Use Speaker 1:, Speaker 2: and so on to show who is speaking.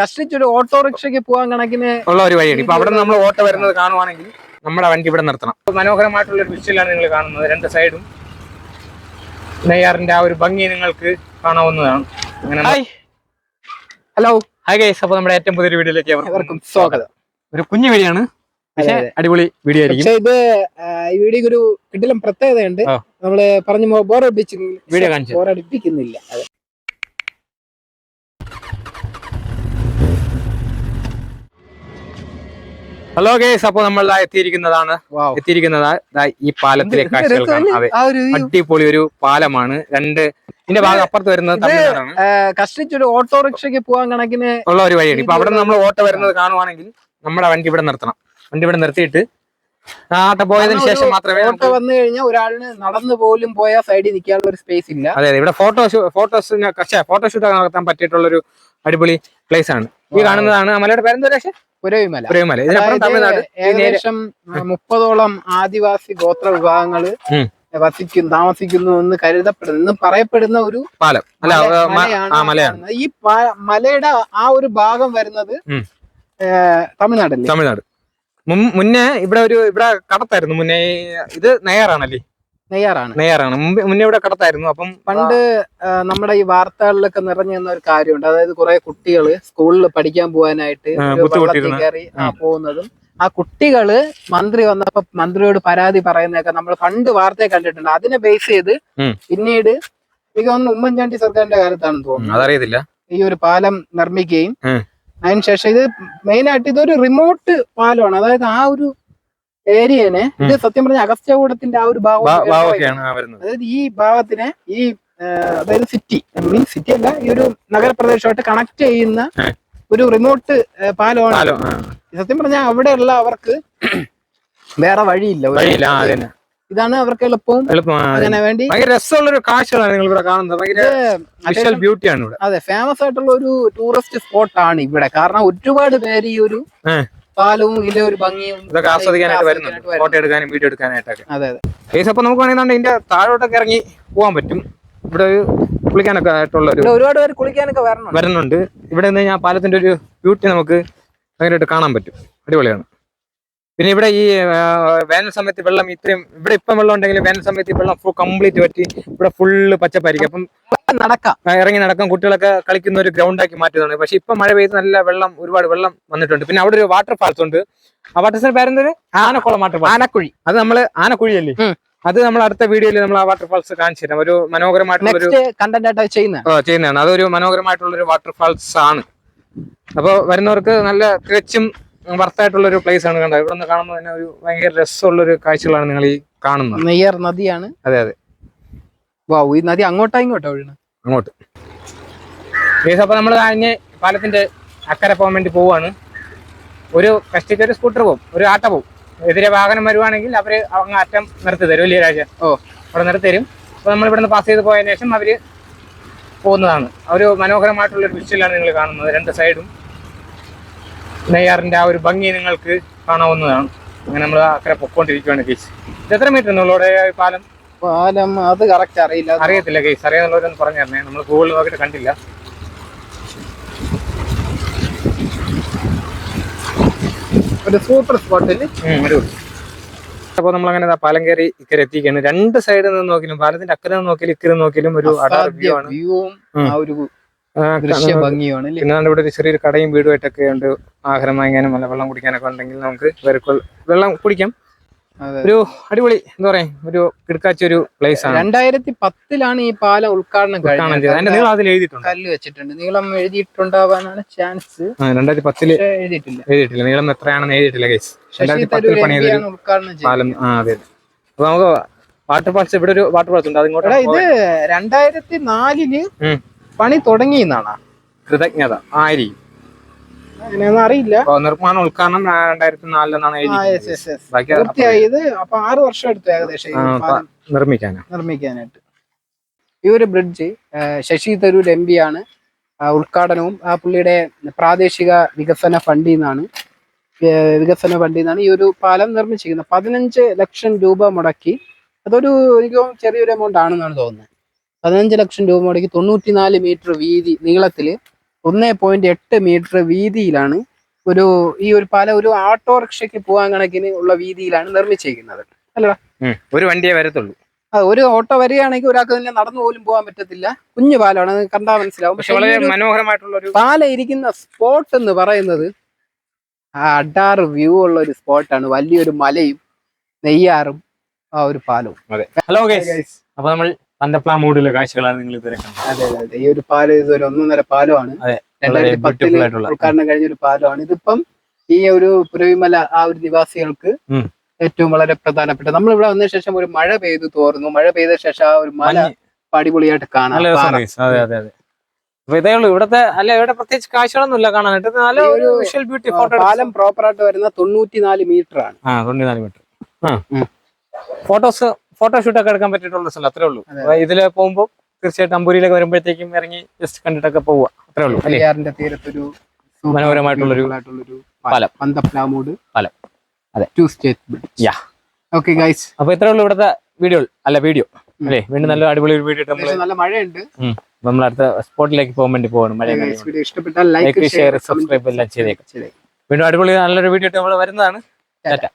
Speaker 1: കഷ്ടിച്ചൊരു ഓട്ടോറിക്ഷയ്ക്ക് പോകാൻ കണക്കിന്
Speaker 2: ഉള്ള ഒരു വഴിയാണ്. ഇപ്പൊ അവിടെ നമ്മൾ ഓട്ടോ വരുന്നത് കാണുവാണെങ്കിൽ നമ്മുടെ വണ്ടി ഇവിടെ നിർത്തണം. മനോഹരമായിട്ടുള്ള ഒരു ദൃശ്യമാണ് നിങ്ങൾ കാണുന്നത്. രണ്ട് സൈഡും നെയ്യാറിന്റെ ആ ഒരു ഭംഗി നിങ്ങൾക്ക് കാണാവുന്നതാണ്. അങ്ങനെ
Speaker 1: ഹലോ
Speaker 2: ഹായ്. ഗൈസ് അപ്പൊ നമ്മുടെ ഏറ്റവും പുതിയൊരു വീഡിയോയിലേക്ക്
Speaker 1: അവർക്കും സ്വാഗതം.
Speaker 2: ഒരു കുഞ്ഞു വീഡിയോ ആണ് പക്ഷേ
Speaker 1: അതെ, അതെ.
Speaker 2: അടിപൊളി വീഡിയോ ആയിരിക്കും.
Speaker 1: പക്ഷേ ഇത് ഈ വീഡിയോക്ക് ഒരു കിട്ടിലും പ്രത്യേകതയുണ്ട്. നമ്മൾ പറഞ്ഞു ബോറടിപ്പിച്ചു
Speaker 2: വീഡിയോ കാണിച്ചു
Speaker 1: ബോറടിപ്പിക്കുന്നില്ല
Speaker 2: ഹലോ ഗേസ് അപ്പൊ നമ്മൾ എത്തിയിരിക്കുന്നതാണ്. എത്തിയിരിക്കുന്നത് ഈ പാലത്തിലെ കാഴ്ചകൾ അതെ. അടിപൊളി ഒരു പാലമാണ്. രണ്ട് ഇതിന്റെ ഭാഗം അപ്പുറത്ത് വരുന്നത്
Speaker 1: കഷ്ടിച്ചൊരു ഓട്ടോറിക്ഷയ്ക്ക് പോകാൻ കണക്കിന്
Speaker 2: ഉള്ള ഒരു വഴിയാണ്. ഇപ്പൊ അവിടെ നമ്മൾ ഓട്ടോ വരുന്നത് കാണുവാണെങ്കിൽ നമ്മുടെ വണ്ടി ഇവിടെ നിർത്തണം. വണ്ടി ഇവിടെ നിർത്തിയിട്ട് ആട്ട പോയതിനു ശേഷം മാത്രമേ
Speaker 1: ഓട്ടോ വന്നു കഴിഞ്ഞാൽ ഒരാളിന് നടന്നു പോലും പോയ സൈഡിൽ നിൽക്കാനുള്ള ഒരു സ്പേസ് ഇല്ല.
Speaker 2: അതെ അതെ. ഇവിടെ ഫോട്ടോ ഫോട്ടോസ് ഫോട്ടോഷൂട്ട് നടത്താൻ പറ്റിയിട്ടുള്ള ഒരു അടിപൊളി പ്ലേസ് ആണ്. ഈ കാണുന്നതാണ് അമലയുടെ മലയുടെ പേരെന്താ പക്ഷേ
Speaker 1: പുരവിമല.
Speaker 2: പുരവിമല. ഇതിനപ്പുറം തമിഴ്നാട്.
Speaker 1: ഏകദേശം മുപ്പതോളം ആദിവാസി ഗോത്ര വിഭാഗങ്ങൾ
Speaker 2: ഉം.
Speaker 1: വസിക്കും താമസിക്കുന്നു എന്ന് കരുതപ്പെടുന്ന പറയപ്പെടുന്ന ഒരു
Speaker 2: പാലം.
Speaker 1: മലയാണ്. ഈ മലയുടെ ആ ഒരു ഭാഗം വരുന്നത് തമിഴ്നാട് തമിഴ്നാടല്ലേ?
Speaker 2: തമിഴ്നാട്. മുന്നേ ഇവിടെ ഒരു ഇവിടെ കടത്തായിരുന്നു. മുന്നേ ഇത് നെയ്യാറാണല്ലേ
Speaker 1: നെയ്യാറാണ്.
Speaker 2: നെയ്യാറാണ്. മുന്നേ ഇവിടെ കടത്തായിരുന്നു. അപ്പം
Speaker 1: പണ്ട് നമ്മുടെ ഈ വാർത്തകളിലൊക്കെ നിറഞ്ഞു നിന്ന ഒരു കാര്യമുണ്ട്. അതായത് കുറെ കുട്ടികൾ സ്കൂളിൽ പഠിക്കാൻ പോകാനായിട്ട് കയറി. പോകുന്നതും ആ കുട്ടികൾ മന്ത്രി വന്നപ്പോ മന്ത്രിയോട് പരാതി പറയുന്നതൊക്കെ നമ്മൾ പണ്ട് വാർത്തയെ കണ്ടിട്ടുണ്ട്. അതിനെ ബേസ് ചെയ്ത് പിന്നീട് എനിക്ക് തോന്നുന്നു ഉമ്മൻചാണ്ടി സർക്കാരിന്റെ കാലത്താണെന്ന് തോന്നുന്നു.
Speaker 2: അതറിയത്തില്ല.
Speaker 1: ഈ ഒരു പാലം നിർമ്മിക്കുകയും. അതിനുശേഷം ഇത് മെയിൻ ആയിട്ട് ഇതൊരു റിമോട്ട് പാലമാണ്. അതായത് ആ ഒരു ഏരിയനെ ഇത് സത്യം പറഞ്ഞ അഗസ്ത്യകൂടത്തിന്റെ ആ ഒരു ഭാഗം അതായത് ഈ ഭാഗത്തിനെ ഈ അതായത് സിറ്റി മീൻസ് സിറ്റി അല്ല ഈ ഒരു നഗരപ്രദേശമായിട്ട് കണക്ട് ചെയ്യുന്ന ഒരു റിമോട്ട് പാലമാണ്. സത്യം പറഞ്ഞാൽ അവിടെയുള്ള അവർക്ക് വേറെ വഴിയില്ല. ഇതാണ് അവർക്ക് എളുപ്പവും
Speaker 2: എളുപ്പം
Speaker 1: അങ്ങനെ വേണ്ടി.
Speaker 2: ഭയങ്കര രസമുള്ള ഒരു കാഴ്ചകളാണ് നിങ്ങൾ ഇവിടെ കാണുന്നത് ബ്യൂട്ടിയാണ് ഇവിടെ.
Speaker 1: അതെ ഫേമസ് ആയിട്ടുള്ള ഒരു ടൂറിസ്റ്റ് സ്പോട്ടാണ് ഇവിടെ. കാരണം ഒരുപാട് പേര് ഈ ഒരു. പാലവും ഇതിലെ ഒരു ഭംഗിയും
Speaker 2: ഇതൊക്കെ ആസ്വദിക്കാനായിട്ട് വരുന്നുണ്ട്. ഫോട്ടോ എടുക്കാനും വീഡിയോ എടുക്കാനായിട്ടൊക്കെ.
Speaker 1: അതെ അതെ.
Speaker 2: കേസ് അപ്പൊ നമുക്ക് വേണമെന്നുണ്ടെങ്കിൽ ഇതിന്റെ താഴോട്ടൊക്കെ ഇറങ്ങി പോകാൻ പറ്റും. ഇവിടെ ഒരു കുളിക്കാനൊക്കെ ആയിട്ടുള്ള ഒരു
Speaker 1: ഒരുപാട് പേര് കുളിക്കാനൊക്കെ വരണം
Speaker 2: വരുന്നുണ്ട്. ഇവിടെ നിന്ന് ഞാൻ പാലത്തിന്റെ ഒരു ബ്യൂട്ടി നമുക്ക് ഭയങ്കരമായിട്ട് കാണാൻ പറ്റും. അടിപൊളിയാണ്. പിന്നെ ഇവിടെ ഈ വേനൽ സമയത്ത് വെള്ളം ഇത്രയും ഇവിടെ ഇപ്പം വെള്ളം ഉണ്ടെങ്കിൽ വേനൽ സമയത്ത് വെള്ളം ഫുൾ കംപ്ലീറ്റ് പറ്റി ഇവിടെ ഫുള്ള് പച്ചപ്പായിരിക്കും. അപ്പം
Speaker 1: നടക്കാം.
Speaker 2: ഇറങ്ങി നടക്കാം. കുട്ടികളൊക്കെ കളിക്കുന്ന ഒരു ഗ്രൗണ്ടാക്കി മാറ്റുന്നതാണ്. പക്ഷെ ഇപ്പം മഴ പെയ്ത് നല്ല വെള്ളം ഒരുപാട് വെള്ളം വന്നിട്ടുണ്ട്. പിന്നെ അവിടെ ഒരു വാട്ടർ ഫാൾസ് ഉണ്ട്. ആ വാട്ടർ പേരെന്തൊരു ആനക്കുളം വാട്ടർ ഫാൾ
Speaker 1: ആനക്കുഴി.
Speaker 2: അത് നമ്മൾ ആനക്കുഴിയല്ലേ?
Speaker 1: അല്ലേ
Speaker 2: അത് നമ്മൾ അടുത്ത വീഡിയോയിൽ നമ്മൾ ആ വാട്ടർ ഫാൾസ് കാണിച്ചു തരാം. ഒരു മനോഹരമായിട്ടുള്ള ഒരു
Speaker 1: നെക്സ്റ്റ് കണ്ടന്റ് ആയിട്ട് ചെയ്യുന്ന
Speaker 2: ചെയ്യുന്നതാണ്. അതൊരു മനോഹരമായിട്ടുള്ള ഒരു വാട്ടർ ഫാൾസ് ആണ്. അപ്പോൾ വരുന്നവർക്ക് നല്ല തികച്ചും വർത്തായിട്ടുള്ള ഒരു പ്ലേസ് ആണ് കണ്ടത്. ഇവിടെ നിന്ന് കാണുമ്പോൾ തന്നെ ഒരു ഭയങ്കര രസമുള്ള ഒരു കാഴ്ചകളാണ് നിങ്ങൾ ഈ കാണുന്നത്.
Speaker 1: നെയ്യർ നദിയാണ്.
Speaker 2: അതെ അതെ.
Speaker 1: വാ ഈ നദി അങ്ങോട്ടാ ഇങ്ങോട്ടാ ഒഴുകണം
Speaker 2: അങ്ങോട്ട്. അപ്പൊ നമ്മൾ കഴിഞ്ഞ് പാലത്തിന്റെ അക്കരെ പോകാൻ വേണ്ടി പോവാണ്. ഒരു കഷ്ടിക്ക് ഒരു സ്കൂട്ടർ പോകും ഒരു ആട്ട പോകും എതിരെ വാഹനം വരുവാണെങ്കിൽ അവർ അങ്ങ് അറ്റം നിർത്തി തരും വലിയ രാജ
Speaker 1: ഓ.
Speaker 2: അവിടെ നിർത്തി തരും. അപ്പൊ നമ്മൾ ഇവിടുന്ന് പാസ് ചെയ്ത് പോയതിനു ശേഷം അവർ പോകുന്നതാണ്. ഒരു മനോഹരമായിട്ടുള്ള ഒരു വിഷ്വലാണ് നിങ്ങൾ കാണുന്നത് രണ്ട് സൈഡും നെയ്യാറിന്റെ ആ ഒരു ഭംഗി നിങ്ങൾക്ക് കാണാവുന്നതാണ്. അങ്ങനെ നമ്മൾ അക്കരെ പൊക്കോണ്ടിരിക്കുകയാണ് കേസ് ഇത് എത്ര മീറ്റർ നിങ്ങളോടെ പാലം?
Speaker 1: പാലം അത് കറക്റ്റ് അറിയില്ല.
Speaker 2: അറിയത്തില്ല കേസ് അറിയാന്നുള്ളവരൊന്ന് പറഞ്ഞു തരണേ നമ്മൾ ഗൂഗിളിൽ നോക്കിയിട്ട് കണ്ടില്ല.
Speaker 1: ഒരു സൂപ്പർ സ്പോട്ടിൽ
Speaker 2: അപ്പോൾ നമ്മൾ അങ്ങനെ പാലം കയറി ഇക്കരെ എത്തിക്കുകയാണ് രണ്ട് സൈഡിൽ നിന്ന് നോക്കിയാലും പാലത്തിന്റെ അക്കരെ നിന്ന് നോക്കിയാലും ഇക്കരെ നോക്കിയാലും ഒരു അടാർ വ്യൂ ആണ്.
Speaker 1: ആ ഒരു ദൃശ്യ ഭംഗിയുമാണ് അല്ലേ?
Speaker 2: പിന്നെ ഇവിടെ ഒരു ചെറിയൊരു കടയും വീടുമായിട്ടൊക്കെ ഉണ്ട്. ആഹാരം വാങ്ങാനും അല്ല വെള്ളം കുടിക്കാനൊക്കെ ഉണ്ടെങ്കിൽ നമുക്ക് വെറുക്കോൾ വെള്ളം കുടിക്കാം. ഒരു അടിപൊളി എന്താ പറയാ ഒരു കിടക്കാച്ച ഒരു പ്ലേസ് ആണ്.
Speaker 1: രണ്ടായിരത്തി പത്തിലാണ് ഈ പാലം ഉദ്ഘാടനം
Speaker 2: നീളം അതിൽ എഴുതിയിട്ടുണ്ട്.
Speaker 1: കല്ല് വെച്ചിട്ടുണ്ട്. നീളം എഴുതിയിട്ടുണ്ടാവാനാണ് ചാൻസ്
Speaker 2: രണ്ടായിരത്തി
Speaker 1: പത്തിൽ എഴുതിയിട്ടില്ല.
Speaker 2: എഴുതിയിട്ടില്ല. നീളം എത്രയാണെന്ന് എഴുതിയിട്ടില്ല കേസ് രണ്ടായിരത്തി പത്തിൽ
Speaker 1: ചെയ്തത്.
Speaker 2: പാലം ആ അതെ അപ്പൊ നമുക്ക് വാട്ടർ ഫാൾസ് ഇവിടെ ഒരു വാട്ടർ ഫാൾസ് ഉണ്ട്. അതിങ്ങോട്ട്
Speaker 1: ഇത് രണ്ടായിരത്തി നാലിൽ
Speaker 2: ഉം.
Speaker 1: തുടങ്ങി എന്നാണ്
Speaker 2: കൃതജ്ഞത. ആയിരിക്കും
Speaker 1: അങ്ങനെയൊന്നും അറിയില്ല.
Speaker 2: നിർമ്മാണ ഉദ്ഘാടനം രണ്ടായിരത്തി നാലിലെന്നാണ്.
Speaker 1: പൂർത്തിയായത് അപ്പൊ ആറ് വർഷം എടുത്തു ഏകദേശം
Speaker 2: നിർമ്മിക്കാൻ
Speaker 1: നിർമ്മിക്കാനായിട്ട്. ഈ ഒരു bridge Shashi Tharoor M P ആണ്. ഉദ്ഘാടനവും ആ പുള്ളിയുടെ പ്രാദേശിക വികസന ഫണ്ടിൽ നിന്നാണ്. വികസന ഫണ്ടിൽ നിന്നാണ് ഈ ഒരു പാലം നിർമ്മിച്ചിരിക്കുന്നത്. പതിനഞ്ച് ലക്ഷം രൂപ മുടക്കി. അതൊരു എനിക്ക് ചെറിയൊരു എമൗണ്ട് ആണെന്നാണ് തോന്നുന്നത്. പതിനഞ്ച് ലക്ഷം രൂപ മുടക്കി തൊണ്ണൂറ്റിനാല് മീറ്റർ വീതി നീളത്തിൽ ഒന്നേ പോയിന്റ് എട്ട് മീറ്റർ വീതിയിലാണ് ഒരു ഈ ഒരു പല ഒരു ഓട്ടോറിക്ഷയ്ക്ക് പോകാൻ കണക്കിന് ഉള്ള വീതിയിലാണ് നിർമ്മിച്ചിരിക്കുന്നത്
Speaker 2: അല്ലടാ. ഒരു വണ്ടിയെ വരത്തുള്ളൂ.
Speaker 1: അത് ഒരു ഓട്ടോ വരികയാണെങ്കിൽ ഒരാൾക്ക് തന്നെ നടന്നു പോലും പോകാൻ പറ്റത്തില്ല. കുഞ്ഞു പാലാണ് അത് കണ്ടാൽ മനസ്സിലാവും.
Speaker 2: പക്ഷെ വളരെ മനോഹരമായിട്ടുള്ള ഒരു
Speaker 1: പാലം ഇരിക്കുന്ന സ്പോട്ട് എന്ന് പറയുന്നത് ആ അഡാറ് വ്യൂ ഉള്ള ഒരു സ്പോട്ടാണ് വലിയൊരു മലയും നെയ്യാറും ആ ഒരു പാലവും.
Speaker 2: ഹലോ ഗൈസ് അപ്പൊ നമ്മൾ പന്തപ്ലാ മൂടിലെ കാഴ്ചകളാണ് നിങ്ങൾ ഇതുവരെ കണ്ടത്.
Speaker 1: അതെ അതെ ഈ ഒരു പാലം ഇത് ഒരു ഒന്നൊന്നര പാലമാണ്.
Speaker 2: അതെ,
Speaker 1: രണ്ടായിരത്തി. ഉദ്ഘാടനം കഴിഞ്ഞ ഒരു പാലമാണ്. ഇതിപ്പം ഈ ഒരു പുരവിമല ആ ഒരു നിവാസികൾക്ക് ഏറ്റവും വളരെ പ്രധാനപ്പെട്ട നമ്മൾ ഇവിടെ വന്ന ശേഷം ഒരു മഴ പെയ്തു തോർന്നു മഴ പെയ്ത ശേഷം ആ ഒരു മല അടിപൊളിയായിട്ട് കാണാം.
Speaker 2: അതെ അതെ അതെ. അപ്പൊ ഇതേ ഉള്ളൂ. ഇവിടത്തെ അല്ല ഇവിടെ പ്രത്യേകിച്ച് കാഴ്ചകളൊന്നും ഇല്ല കാണാനായിട്ട് നല്ല ഒരു വിഷ്വൽ ബ്യൂട്ടി ഫോട്ടോ
Speaker 1: പാലം പ്രോപ്പർ ആയിട്ട് വരുന്ന തൊണ്ണൂറ്റിനാല് മീറ്റർ ആണ്.
Speaker 2: ആ തൊണ്ണൂറ്റിനാല് മീറ്റർ ആ. ഫോട്ടോസ് ഫോട്ടോഷൂട്ട് ഒക്കെ എടുക്കാൻ പറ്റിയിട്ടുള്ള സ്ഥലം അത്രേ ഉള്ളൂ. ഇതിൽ പോകുമ്പോൾ തീർച്ചയായിട്ടും അമ്പൂരിയിലൊക്കെ വരുമ്പോഴത്തേക്കും ഇറങ്ങി ജസ്റ്റ് കണ്ടിട്ടൊക്കെ പോവുക. അത്രേ ഉള്ളൂ
Speaker 1: പെരിയാറിന്റെ തീരത്തൊരു
Speaker 2: മനോഹരമായിട്ടുള്ളൊരു
Speaker 1: beautiful ആയിട്ടുള്ളൊരു
Speaker 2: പാലം.
Speaker 1: പന്തപ്ലാമൂട്
Speaker 2: പാലം. അതെ.
Speaker 1: Two state
Speaker 2: yeah
Speaker 1: okay guys
Speaker 2: അപ്പൊ ഇത്രേ ഉള്ളൂ ഇവിടുത്തെ വീഡിയോ അല്ല വീഡിയോ അല്ലേ? വീണ്ടും നല്ല അടിപൊളി ഒരു വീഡിയോ നമ്മൾ
Speaker 1: നല്ല മഴയുണ്ട്.
Speaker 2: നമ്മൾ അടുത്ത സ്പോട്ടിലേക്ക് പോകാൻ വേണ്ടി പോകണം മഴ
Speaker 1: ഇഷ്ടപ്പെട്ടാൽ
Speaker 2: ലൈക്ക്
Speaker 1: ലൈക്ക്
Speaker 2: ഷെയർ സബ്സ്ക്രൈബ് എല്ലാം ചെയ്തേക്കാം. വീണ്ടും അടിപൊളി നല്ലൊരു വീഡിയോ ഇട്ട് നമ്മൾ വരുന്നതാണ്. ടാറ്റ